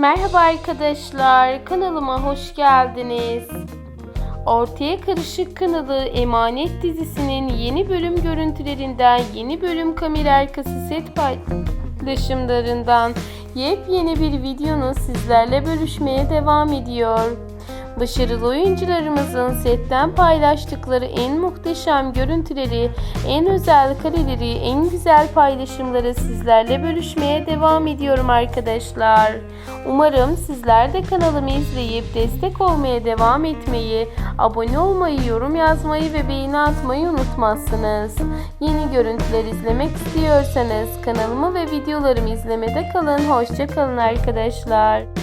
Merhaba arkadaşlar, kanalıma hoş geldiniz. Ortaya Karışık kanalı Emanet dizisinin yeni bölüm görüntülerinden, yeni bölüm kamera arkası set paylaşımlarından yepyeni bir videonu sizlerle bölüşmeye devam ediyor. Başarılı oyuncularımızın setten paylaştıkları en muhteşem görüntüleri, en özel kareleri, en güzel paylaşımları sizlerle bölüşmeye devam ediyorum arkadaşlar. Umarım sizler de kanalımı izleyip destek olmaya devam etmeyi, abone olmayı, yorum yazmayı ve beğeni atmayı unutmazsınız. Yeni görüntüler izlemek istiyorsanız kanalımı ve videolarımı izlemede kalın. Hoşça kalın arkadaşlar.